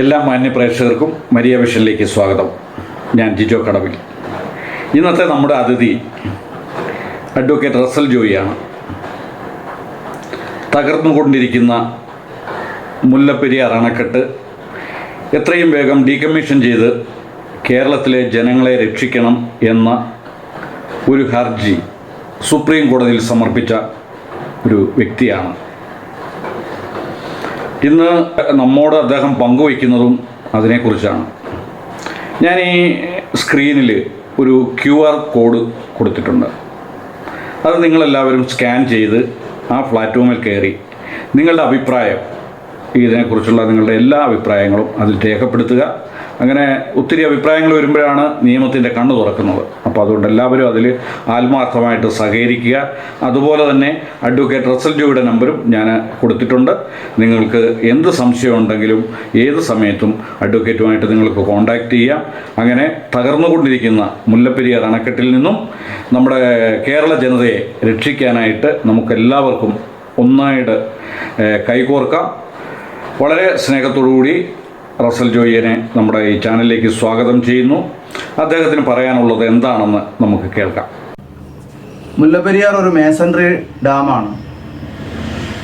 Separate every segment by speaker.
Speaker 1: എല്ലാ മാന്യ പ്രേക്ഷകർക്കും മരിയ വിഷനിലേക്ക് സ്വാഗതം. ഞാൻ ജിജോ കടവിൽ. ഇന്നത്തെ നമ്മുടെ അതിഥി അഡ്വക്കേറ്റ് റസൽ ജോയിയാണ്. തകർന്നുകൊണ്ടിരിക്കുന്ന മുല്ലപ്പെരിയാർ അണക്കെട്ട് എത്രയും വേഗം ഡീകമ്മീഷൻ ചെയ്ത് കേരളത്തിലെ ജനങ്ങളെ രക്ഷിക്കണം എന്ന ഒരു ഹർജി സുപ്രീം കോടതിയിൽ സമർപ്പിച്ച ഒരു വ്യക്തിയാണ്. ഇന്ന് നമ്മോട് അദ്ദേഹം പങ്കുവയ്ക്കുന്നതും അതിനെക്കുറിച്ചാണ്. ഞാൻ ഈ സ്ക്രീനിൽ ഒരു ക്യു ആർ കോഡ് കൊടുത്തിട്ടുണ്ട്. അത് നിങ്ങളെല്ലാവരും സ്കാൻ ചെയ്ത് ആ പ്ലാറ്റ്ഫോമിൽ കയറി നിങ്ങളുടെ അഭിപ്രായം ഇതിനെക്കുറിച്ചുള്ള നിങ്ങളുടെ എല്ലാ അഭിപ്രായങ്ങളും അതിൽ രേഖപ്പെടുത്തുക. അങ്ങനെ ഒത്തിരി അഭിപ്രായങ്ങൾ വരുമ്പോഴാണ് നിയമത്തിന്റെ കണ്ണ് തുറക്കുന്നത്. അപ്പോൾ അതുകൊണ്ട് എല്ലാവരും അതിൽ ആത്മാർത്ഥമായിട്ട് സഹകരിക്കുക. അതുപോലെ തന്നെ അഡ്വക്കേറ്റ് റസൽ ജോയുടെ നമ്പരും ഞാൻ കൊടുത്തിട്ടുണ്ട്. നിങ്ങൾക്ക് എന്ത് സംശയം ഉണ്ടെങ്കിലും ഏത് സമയത്തും അഡ്വക്കേറ്റുമായിട്ട് നിങ്ങൾക്ക് കോൺടാക്റ്റ് ചെയ്യാം. അങ്ങനെ തകർന്നുകൊണ്ടിരിക്കുന്ന മുല്ലപ്പെരിയാർ അണക്കെട്ടിൽ നിന്നും നമ്മുടെ കേരള ജനതയെ രക്ഷിക്കാനായിട്ട് നമുക്കെല്ലാവർക്കും ഒന്നായിട്ട് കൈകോർക്കാം. വളരെ സ്നേഹത്തോടുകൂടി റസൽ ജോയിയെ നമ്മുടെ ഈ ചാനലിലേക്ക് സ്വാഗതം ചെയ്യുന്നു. അദ്ദേഹത്തിന് പറയാനുള്ളത് എന്താണെന്ന് നമുക്ക് കേൾക്കാം.
Speaker 2: മുല്ലപ്പെരിയാർ ഒരു മേസൺറി ഡാമാണ്.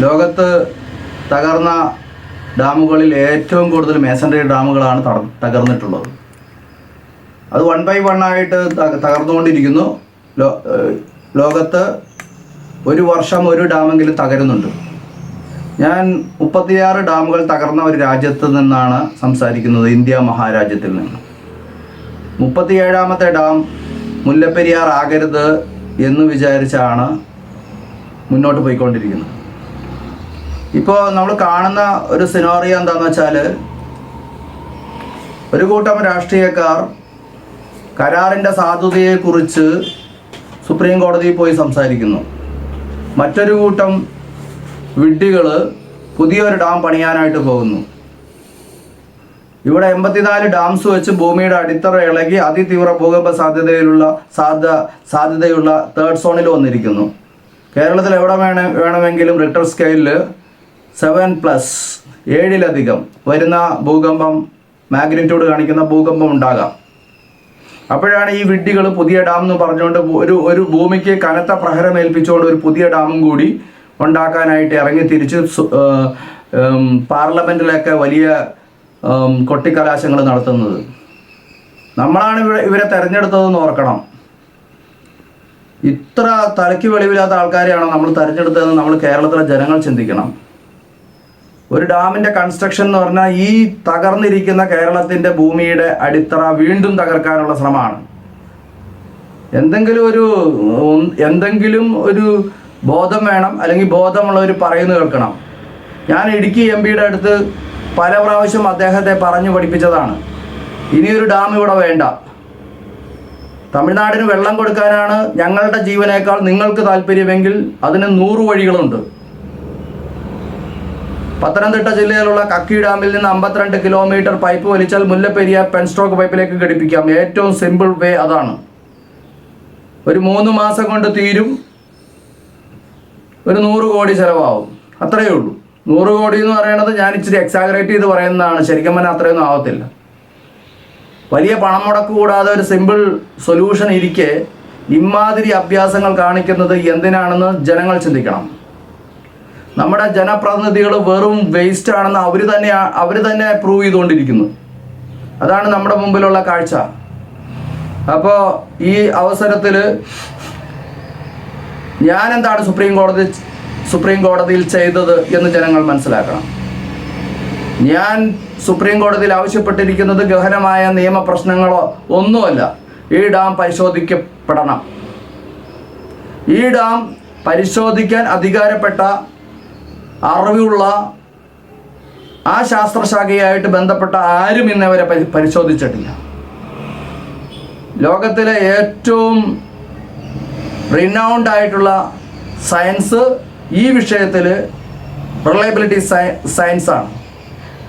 Speaker 2: ലോകത്ത് തകർന്ന ഡാമുകളിൽ ഏറ്റവും കൂടുതൽ മേസൺറി ഡാമുകളാണ് തകർന്നിട്ടുള്ളത്. അത് വൺ ബൈ വൺ ആയിട്ട് തകർന്നുകൊണ്ടിരിക്കുന്നു. ലോകത്ത് ഒരു വർഷം ഒരു ഡാമെങ്കിലും തകരുന്നുണ്ട്. ഞാൻ മുപ്പത്തിയാറ് ഡാമുകൾ തകർന്ന ഒരു രാജ്യത്ത് നിന്നാണ് സംസാരിക്കുന്നത് ഇന്ത്യ മഹാരാജ്യത്തിൽ നിന്ന്. മുപ്പത്തിയേഴാമത്തെ ഡാം മുല്ലപ്പെരിയാർ ആകരുത് എന്ന് വിചാരിച്ചാണ് മുന്നോട്ട് പോയിക്കൊണ്ടിരിക്കുന്നത്. ഇപ്പോൾ നമ്മൾ കാണുന്ന ഒരു സിനോറിയ എന്താണെന്ന് വെച്ചാൽ ഒരു കൂട്ടം രാഷ്ട്രീയക്കാർ കരാറിന്റെ സാധുതയെക്കുറിച്ച് സുപ്രീം കോടതിയിൽ പോയി സംസാരിക്കുന്നു. മറ്റൊരു കൂട്ടം വിഡ്ഢികൾ പുതിയൊരു ഡാം പണിയാനായിട്ട് പോകുന്നു. ഇവിടെ എൺപത്തിനാല് ഡാംസ് വെച്ച് ഭൂമിയുടെ അടിത്തറ ഇളകി അതിതീവ്ര ഭൂകമ്പ സാധ്യതയിലുള്ള സാധ്യത സാധ്യതയുള്ള തേർഡ് സോണിൽ വന്നിരിക്കുന്നു. കേരളത്തിൽ എവിടെ വേണ വേണമെങ്കിലും റിക്ടർ സ്കെയിലിൽ സെവൻ പ്ലസ് ഏഴിലധികം വരുന്ന ഭൂകമ്പം മാഗ്നിറ്റ്യൂഡ് കാണിക്കുന്ന ഭൂകമ്പം ഉണ്ടാകാം. അപ്പോഴാണ് ഈ വിഡ്ഢികൾ പുതിയ ഡാം എന്ന് പറഞ്ഞുകൊണ്ട് ഒരു ഒരു ഭൂമിക്ക് കനത്ത പ്രഹരം ഏൽപ്പിച്ചുകൊണ്ട് ഒരു പുതിയ ഡാമും കൂടി ഉണ്ടാക്കാനായിട്ട് ഇറങ്ങി തിരിച്ച് പാർലമെന്റിലൊക്കെ വലിയ കൊട്ടിക്കലാശങ്ങൾ നടത്തുന്നത്. നമ്മളാണ് ഇവിടെ ഇവരെ തെരഞ്ഞെടുത്തതെന്ന് ഓർക്കണം. ഇത്ര തലയ്ക്ക് വെളിവില്ലാത്ത ആൾക്കാരെയാണോ നമ്മൾ തെരഞ്ഞെടുത്തതെന്ന് നമ്മൾ കേരളത്തിലെ ജനങ്ങൾ ചിന്തിക്കണം. ഒരു ഡാമിന്റെ കൺസ്ട്രക്ഷൻ എന്ന് പറഞ്ഞാൽ ഈ തകർന്നിരിക്കുന്ന കേരളത്തിന്റെ ഭൂമിയുടെ അടിത്തറ വീണ്ടും തകർക്കാനുള്ള ശ്രമമാണ്. എന്തെങ്കിലും ഒരു എന്തെങ്കിലും ഒരു ബോധം വേണം അല്ലെങ്കിൽ ബോധമുള്ളവർ പറയുന്നു കേൾക്കണം. ഞാൻ ഇടുക്കി എം പിയുടെ അടുത്ത് പല പ്രാവശ്യം അദ്ദേഹത്തെ പറഞ്ഞു പഠിപ്പിച്ചതാണ്. ഇനിയൊരു ഡാം ഇവിടെ വേണ്ട. തമിഴ്നാടിന് വെള്ളം കൊടുക്കാനാണ് ഞങ്ങളുടെ ജീവനേക്കാൾ നിങ്ങൾക്ക് താല്പര്യമെങ്കിൽ അതിന് നൂറ് വഴികളുണ്ട്. പത്തനംതിട്ട ജില്ലയിലുള്ള കക്കി ഡാമിൽ നിന്ന് അമ്പത്തിരണ്ട് കിലോമീറ്റർ പൈപ്പ് വലിച്ചാൽ മുല്ലപ്പെരിയാർ പെൻസ്ട്രോക്ക് പൈപ്പിലേക്ക് ഘടിപ്പിക്കാം. ഏറ്റവും സിമ്പിൾ വേ അതാണ്. ഒരു മൂന്ന് മാസം കൊണ്ട് തീരും. ഒരു നൂറ് കോടി ചിലവാകും. അത്രയേ ഉള്ളൂ. നൂറ് കോടി എന്ന് പറയുന്നത് ഞാൻ ഇച്ചിരി എക്സാഗ്രേറ്റ് ചെയ്ത് പറയുന്നതാണ്. ശരിക്കും പറഞ്ഞാൽ അത്രയൊന്നും ആവത്തില്ല. വലിയ പണം മുടക്ക് കൂടാതെ ഒരു സിമ്പിൾ സൊല്യൂഷൻ ഇരിക്കെ ഇമാതിരി അഭ്യാസങ്ങൾ കാണിക്കുന്നത് എന്തിനാണെന്ന് ജനങ്ങൾ ചിന്തിക്കണം. നമ്മുടെ ജനപ്രതിനിധികൾ വെറും വേസ്റ്റ് ആണെന്ന് അവർ തന്നെ അവർ തന്നെ പ്രൂവ് ചെയ്തുകൊണ്ടിരിക്കുന്നു. അതാണ് നമ്മുടെ മുമ്പിലുള്ള കാഴ്ച. അപ്പോൾ ഈ അവസരത്തിൽ ഞാൻ എന്താണ് സുപ്രീം കോടതി സുപ്രീം കോടതിയിൽ ചെയ്തത് എന്ന് ജനങ്ങൾ മനസ്സിലാക്കണം. ഞാൻ സുപ്രീം കോടതിയിൽ ആവശ്യപ്പെട്ടിരിക്കുന്നത് ഗഹനമായ നിയമപ്രശ്നങ്ങളോ ഒന്നുമല്ല. ഈ ഡാം പരിശോധിക്കപ്പെടണം. ഈ ഡാം പരിശോധിക്കാൻ അധികാരപ്പെട്ട അറിവുള്ള ആ ശാസ്ത്രശാഖയായിട്ട് ബന്ധപ്പെട്ട ആരും ഇന്നവരെ പരി പരിശോധിച്ചിട്ടില്ല. ലോകത്തിലെ ഏറ്റവും റിനൗണ്ട് ആയിട്ടുള്ള സയൻസ് ഈ വിഷയത്തിൽ റിലയബിലിറ്റി സയൻസ് ആണ്.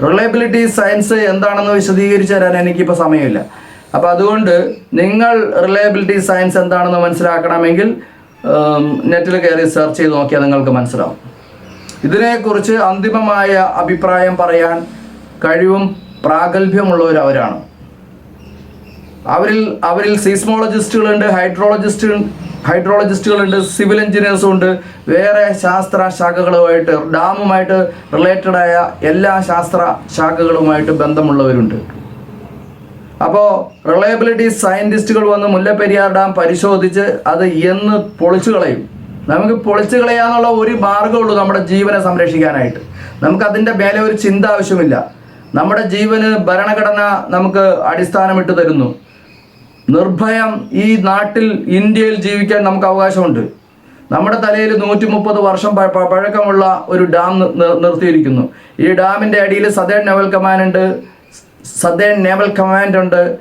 Speaker 2: റിലയബിലിറ്റി സയൻസ് എന്താണെന്ന് വിശദീകരിച്ച് തരാൻ എനിക്കിപ്പോൾ സമയമില്ല. അപ്പോൾ അതുകൊണ്ട് നിങ്ങൾ റിലയബിലിറ്റി സയൻസ് എന്താണെന്ന് മനസ്സിലാക്കണമെങ്കിൽ നെറ്റിൽ കയറി സെർച്ച് ചെയ്ത് നോക്കിയാൽ നിങ്ങൾക്ക് മനസ്സിലാവും. ഇതിനെക്കുറിച്ച് അന്തിമമായ അഭിപ്രായം പറയാൻ കഴിവും പ്രാഗൽഭ്യമുള്ളവരവരാണ്. അവരിൽ അവരിൽ സീസ്മോളജിസ്റ്റുകളുണ്ട് ഹൈഡ്രോളജിസ്റ്റ് ഹൈഡ്രോളജിസ്റ്റുകളുണ്ട് സിവിൽ എഞ്ചിനീയേഴ്സും ഉണ്ട് വേറെ ശാസ്ത്ര ശാഖകളുമായിട്ട് ഡാമുമായിട്ട് റിലേറ്റഡ് ആയ എല്ലാ ശാസ്ത്ര ശാഖകളുമായിട്ട് ബന്ധമുള്ളവരുണ്ട്. അപ്പോൾ റിലയബിലിറ്റി സയന്റിസ്റ്റുകൾ വന്ന് മുല്ലപ്പെരിയാർ ഡാം പരിശോധിച്ച് അത് എന്ന് പൊളിച്ചു കളയും. നമുക്ക് പൊളിച്ചു കളയാന്നുള്ള ഒരു മാർഗമുള്ളൂ നമ്മുടെ ജീവനെ സംരക്ഷിക്കാനായിട്ട്. നമുക്ക് അതിന്റെ മേലെ ഒരു ചിന്ത ആവശ്യമില്ല. നമ്മുടെ ജീവന് ഭരണഘടന നമുക്ക് അടിസ്ഥാനമിട്ട് തരുന്നു. നിർഭയം ഈ നാട്ടിൽ ഇന്ത്യയിൽ ജീവിക്കാൻ നമുക്ക് അവകാശമുണ്ട്. നമ്മുടെ തലയിൽ നൂറ്റി മുപ്പത് വർഷം പഴക്കമുള്ള ഒരു ഡാം നിർത്തിയിരിക്കുന്നു. ഈ ഡാമിന്റെ അടിയിൽ സദേൺ നേവൽ കമാൻഡ് ഉണ്ട്. സദേൺ നേവൽ കമാൻഡ് ഉണ്ട്.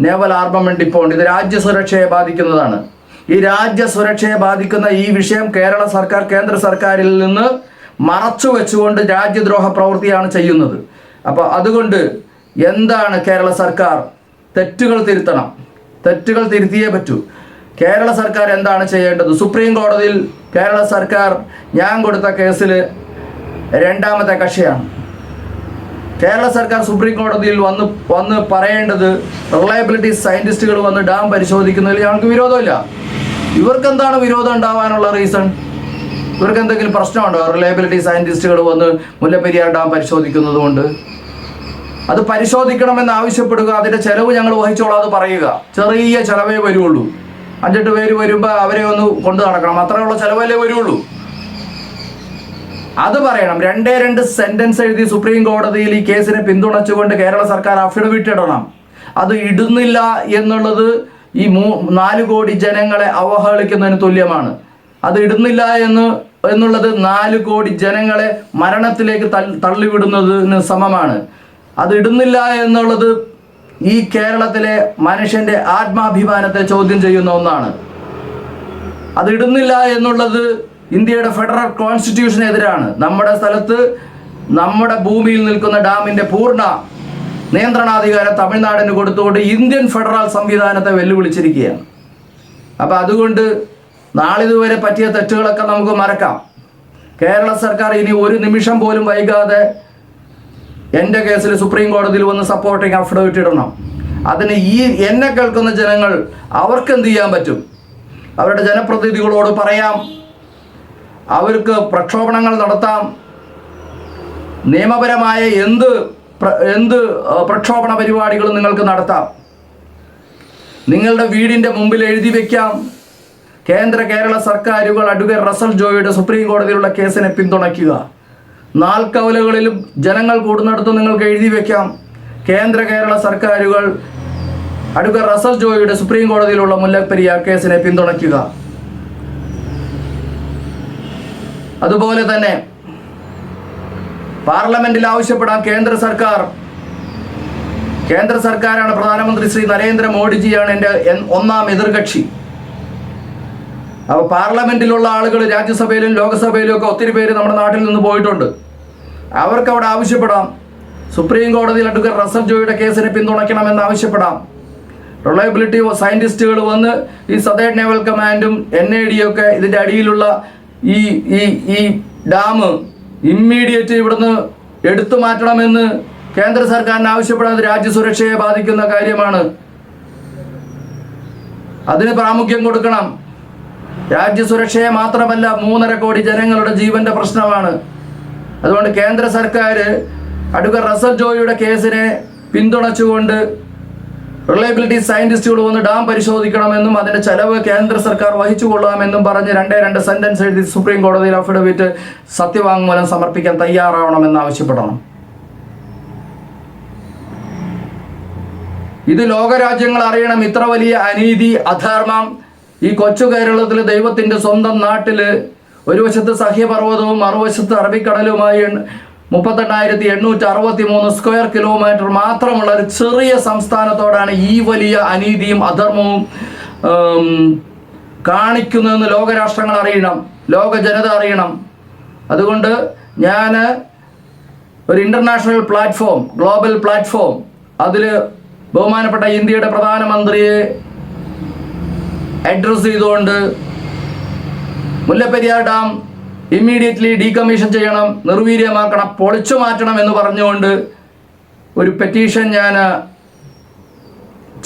Speaker 2: നേവൽ ആർമമെന്റ് ഇപ്പോൾ ഉണ്ട്. ഇത് രാജ്യസുരക്ഷയെ ബാധിക്കുന്നതാണ്. ഈ രാജ്യസുരക്ഷയെ ബാധിക്കുന്ന ഈ വിഷയം കേരള സർക്കാർ കേന്ദ്ര സർക്കാരിൽ നിന്ന് മറച്ചു വെച്ചുകൊണ്ട് രാജ്യദ്രോഹ പ്രവൃത്തിയാണ് ചെയ്യുന്നത്. അപ്പോൾ അതുകൊണ്ട് എന്താണ് കേരള സർക്കാർ തെറ്റുകൾ തിരുത്തണം? തെറ്റുകൾ തിരുത്തിയേ പറ്റൂ. കേരള സർക്കാർ എന്താണ് ചെയ്യേണ്ടത്? സുപ്രീം കോടതിയിൽ കേരള സർക്കാർ ഞാൻ കൊടുത്ത കേസിൽ രണ്ടാമത്തെ കക്ഷിയാണ്. കേരള സർക്കാർ സുപ്രീം കോടതിയിൽ വന്ന് വന്ന് പറയേണ്ടത് റിലയബിലിറ്റി സയന്റിസ്റ്റുകൾ വന്ന് ഡാം പരിശോധിക്കുന്നതിൽ ഞങ്ങൾക്ക് വിരോധമില്ല. ഇവർക്ക് എന്താണ് വിരോധം ഉണ്ടാവാനുള്ള റീസൺ? ഇവർക്ക് എന്തെങ്കിലും പ്രശ്നമുണ്ടോ? റിലയബിലിറ്റി സയന്റിസ്റ്റുകൾ വന്ന് മുല്ലപ്പെരിയാർ ഡാം പരിശോധിക്കുന്നത് കൊണ്ട് അത് പരിശോധിക്കണമെന്ന് ആവശ്യപ്പെടുക അതിന്റെ ചെലവ് ഞങ്ങൾ വഹിച്ചോളാം അത് പറയുക. ചെറിയ ചെലവേ വരുള്ളൂ. അഞ്ചെട്ട് പേര് വരുമ്പോൾ അവരെ ഒന്ന് കൊണ്ടു നടക്കണം. അത്രയുള്ള ചെലവല്ലേ വരുള്ളൂ. അത് പറയണം. രണ്ടേ രണ്ട് സെന്റൻസ് എഴുതി സുപ്രീം കോടതിയിൽ ഈ കേസിനെ പിന്തുണച്ചുകൊണ്ട് കേരള സർക്കാർ അഫിഡവിറ്റ് ഇടണം അത് ഇടുന്നില്ല എന്നുള്ളത് ഈ മൂ നാല് കോടി ജനങ്ങളെ അവഹേളിക്കുന്നതിന് തുല്യമാണ്. അത് ഇടുന്നില്ല എന്ന് എന്നുള്ളത് നാല് കോടി ജനങ്ങളെ മരണത്തിലേക്ക് തള്ളിവിടുന്നതിന് സമമാണ്. അത് ഇടുന്നില്ല എന്നുള്ളത് ഈ കേരളത്തിലെ മനുഷ്യന്റെ ആത്മാഭിമാനത്തെ ചോദ്യം ചെയ്യുന്ന ഒന്നാണ്. അതിടുന്നില്ല എന്നുള്ളത് ഇന്ത്യയുടെ ഫെഡറൽ കോൺസ്റ്റിറ്റ്യൂഷനെതിരാണ്. നമ്മുടെ സ്ഥലത്ത് നമ്മുടെ ഭൂമിയിൽ നിൽക്കുന്ന ഡാമിന്റെ പൂർണ നിയന്ത്രണാധികാരം തമിഴ്നാടിന് കൊടുത്തുകൊണ്ട് ഇന്ത്യൻ ഫെഡറൽ സംവിധാനത്തെ വെല്ലുവിളിച്ചിരിക്കുകയാണ്. അപ്പോൾ അതുകൊണ്ട് നാളിതുവരെ പറ്റിയ തെറ്റുകളൊക്കെ നമുക്ക് മറക്കാം. കേരള സർക്കാർ ഇനി ഒരു നിമിഷം പോലും വൈകാതെ എന്റെ കേസിൽ സുപ്രീം കോടതിയിൽ വന്ന് സപ്പോർട്ടിങ് അഫിഡവിറ്റ് ഇടണം. അതിന് ഈ എന്നെ കേൾക്കുന്ന ജനങ്ങൾ അവർക്ക് എന്ത് ചെയ്യാൻ പറ്റും? അവരുടെ ജനപ്രതിനിധികളോട് പറയാം. അവർക്ക് പ്രക്ഷോഭണങ്ങൾ നടത്താം. നിയമപരമായ എന്ത് എന്ത് പ്രക്ഷോഭണ പരിപാടികളും നിങ്ങൾക്ക് നടത്താം? നിങ്ങളുടെ വീടിന്റെ മുമ്പിൽ എഴുതി വയ്ക്കാം കേന്ദ്ര കേരള സർക്കാരുകൾ അഡ്വക്കേറ്റ് റസൽ ജോയിയുടെ സുപ്രീം കോടതിയിലുള്ള കേസിനെ പിന്തുണയ്ക്കുക. നാൽക്കവലകളിലും ജനങ്ങൾ കൂടുന്നിടത്ത് നിങ്ങൾക്ക് എഴുതി വെക്കാം. കേന്ദ്ര കേരള സർക്കാരുകൾ അടുക്ക റസൽ ജോയിയുടെ സുപ്രീം കോടതിയിലുള്ള മുല്ലപ്പെരിയാർ കേസിനെ പിന്തുണയ്ക്കുക. അതുപോലെ തന്നെ പാർലമെന്റിൽ ആവശ്യപ്പെടാം കേന്ദ്ര സർക്കാർ കേന്ദ്ര സർക്കാരാണ് പ്രധാനമന്ത്രി ശ്രീ നരേന്ദ്രമോദിജിയാണ് എന്റെ എൻ- ഒന്നാം എതിർകക്ഷി. അപ്പോൾ പാർലമെന്റിലുള്ള ആളുകൾ രാജ്യസഭയിലും ലോകസഭയിലും ഒക്കെ ഒത്തിരി പേര് നമ്മുടെ നാട്ടിൽ നിന്ന് പോയിട്ടുണ്ട്. അവർക്ക് അവിടെ ആവശ്യപ്പെടാം. സുപ്രീം കോടതിയിൽ അഡ്വക്കേറ്റ് റസൽ ജോയിയുടെ കേസിനെ പിന്തുണയ്ക്കണമെന്ന് ആവശ്യപ്പെടാം. റിലയബിലിറ്റി സയന്റിസ്റ്റുകൾ വന്ന് ഈ സതേൺ നേവൽ കമാൻഡും എൻ ഐ ഡി ഒക്കെ ഇതിന്റെ അടിയിലുള്ള ഈ ഈ ഈ ഡാം ഇമ്മീഡിയറ്റ് ഇവിടുന്ന് എടുത്തു മാറ്റണമെന്ന് കേന്ദ്ര സർക്കാരിന് ആവശ്യപ്പെടുന്നത് രാജ്യസുരക്ഷയെ ബാധിക്കുന്ന കാര്യമാണ്. അതിന് പ്രാമുഖ്യം കൊടുക്കണം. രാജ്യസുരക്ഷയെ മാത്രമല്ല മൂന്നര കോടി ജനങ്ങളുടെ ജീവന്റെ പ്രശ്നമാണ്. അതുകൊണ്ട് കേന്ദ്ര സർക്കാർ അടുക്ക റസൽ ജോയിയുടെ കേസിനെ പിന്തുണച്ചുകൊണ്ട് റിലയബിലിറ്റി സയന്റിസ്റ്റുകൾ വന്ന് ഡാം പരിശോധിക്കണമെന്നും അതിന്റെ ചെലവ് കേന്ദ്ര സർക്കാർ വഹിച്ചു കൊള്ളാമെന്നും പറഞ്ഞ് രണ്ടേ രണ്ട് സെന്റൻസ് എഴുതി സുപ്രീം കോടതിയിൽ അഫിഡവിറ്റ് സത്യവാങ്മൂലം സമർപ്പിക്കാൻ തയ്യാറാവണമെന്ന് ആവശ്യപ്പെടണം. ഇത് ലോകരാജ്യങ്ങൾ അറിയണം. ഇത്ര വലിയ അനീതി അധർമ്മം ഈ കൊച്ചു കേരളത്തിൽ ദൈവത്തിന്റെ സ്വന്തം നാട്ടിൽ ഒരു വശത്ത് സഹ്യപർവതവും മറുവശത്ത് അറബിക്കടലുമായി മുപ്പത്തെണ്ണായിരത്തി എണ്ണൂറ്റി അറുപത്തി മൂന്ന് സ്ക്വയർ കിലോമീറ്റർ മാത്രമുള്ള ഒരു ചെറിയ സംസ്ഥാനത്തോടാണ് ഈ വലിയ അനീതിയും അധർമ്മവും കാണിക്കുന്നതെന്ന് ലോകരാഷ്ട്രങ്ങൾ അറിയണം ലോക ജനത അറിയണം. അതുകൊണ്ട് ഞാൻ ഒരു ഇന്റർനാഷണൽ പ്ലാറ്റ്ഫോം ഗ്ലോബൽ പ്ലാറ്റ്ഫോം അതിൽ ബഹുമാനപ്പെട്ട ഇന്ത്യയുടെ പ്രധാനമന്ത്രിയെ അഡ്രസ് ചെയ്തുകൊണ്ട് മുല്ലപ്പെരിയാർ ഡാം ഇമ്മീഡിയറ്റ്ലി ഡീകമ്മീഷൻ ചെയ്യണം നിർവീര്യമാക്കണം പൊളിച്ചു മാറ്റണം എന്ന് പറഞ്ഞുകൊണ്ട് ഒരു പെറ്റീഷൻ ഞാൻ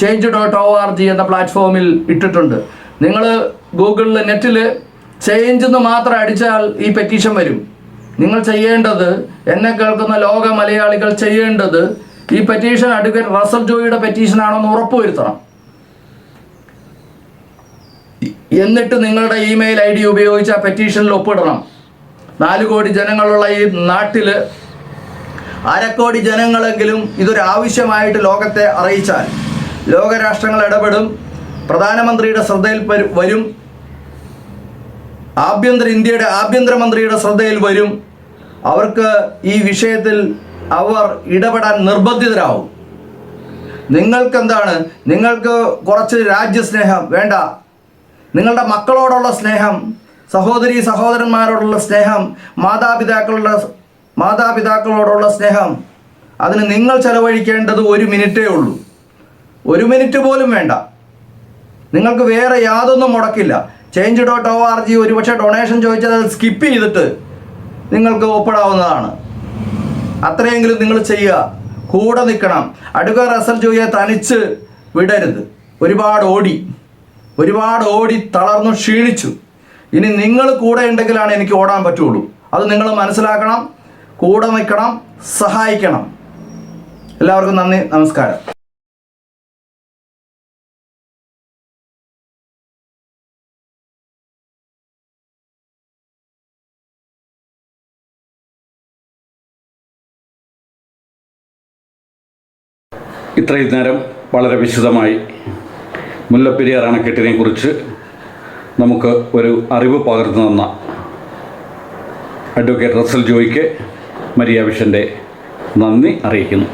Speaker 2: change dot O R G എന്ന പ്ലാറ്റ്ഫോമിൽ ഇട്ടിട്ടുണ്ട്. നിങ്ങൾ ഗൂഗിളിൽ നെറ്റിൽ ചേഞ്ച് എന്ന് മാത്രം അടിച്ചാൽ ഈ പെറ്റീഷൻ വരും. നിങ്ങൾ ചെയ്യേണ്ടത് എന്നെ കേൾക്കുന്ന ലോക മലയാളികൾ ചെയ്യേണ്ടത് ഈ പെറ്റീഷൻ അഡ്വക്കേറ്റ് റസൽ ജോയിയുടെ പെറ്റീഷൻ എന്ന് ഉറപ്പുവരുത്തണം. എന്നിട്ട് നിങ്ങളുടെ ഇമെയിൽ ഐ ഡി ഉപയോഗിച്ച് ആ പെറ്റീഷനിൽ ഒപ്പിടണം. നാല് കോടി ജനങ്ങളുള്ള ഈ നാട്ടിൽ അരക്കോടി ജനങ്ങളെങ്കിലും ഇതൊരു ആവശ്യമായിട്ട് ലോകത്തെ അറിയിച്ചാൽ ലോകരാഷ്ട്രങ്ങൾ ഇടപെടും പ്രധാനമന്ത്രിയുടെ ശ്രദ്ധയിൽ വരും- ആഭ്യന്തര ഇന്ത്യയുടെ ആഭ്യന്തരമന്ത്രിയുടെ ശ്രദ്ധയിൽ വരും. അവർക്ക് ഈ വിഷയത്തിൽ അവർ ഇടപെടാൻ നിർബന്ധിതരാവും. നിങ്ങൾക്കെന്താണ്? നിങ്ങൾക്ക് കുറച്ച് രാജ്യസ്നേഹം വേണ്ട. നിങ്ങളുടെ മക്കളോടുള്ള സ്നേഹം സഹോദരി സഹോദരന്മാരോടുള്ള സ്നേഹം മാതാപിതാക്കളുടെ മാതാപിതാക്കളോടുള്ള സ്നേഹം അതിന് നിങ്ങൾ ചെലവഴിക്കേണ്ടത് ഒരു മിനിറ്റേ ഉള്ളൂ. ഒരു മിനിറ്റ് പോലും വേണ്ട. നിങ്ങൾക്ക് വേറെ യാതൊന്നും മുടക്കില്ല. Change dot O R G ഒരുപക്ഷെ ഡൊണേഷൻ ചോദിച്ചാൽ അത് സ്കിപ്പ് ചെയ്തിട്ട് നിങ്ങൾക്ക് ഒപ്പിടാവുന്നതാണ്. അത്രയെങ്കിലും നിങ്ങൾ ചെയ്യുക. കൂടെ നിൽക്കണം. അടുക്ക റസൽ ജോയിയെ തനിച്ച് വിടരുത്. ഒരുപാട് ഓടി. ഒരുപാട് ഓടി തളർന്നു ക്ഷീണിച്ചു. ഇനി നിങ്ങൾ കൂടെ ഉണ്ടെങ്കിലാണ് എനിക്ക് ഓടാൻ പറ്റുള്ളൂ. അത് നിങ്ങൾ മനസ്സിലാക്കണം കൂടെ നിൽക്കണം സഹായിക്കണം. എല്ലാവർക്കും നന്ദി നമസ്കാരം.
Speaker 1: ഇത്രയും നേരം വളരെ വിശദമായി മുല്ലപ്പെരിയാർ അണക്കെട്ടിനെ കുറിച്ച് നമുക്ക് ഒരു അറിവ് പകർന്നു തന്ന അഡ്വക്കേറ്റ് റസൽ ജോയിക്ക് മരിയ വിഷന്റെ നന്ദി അറിയിക്കുന്നു.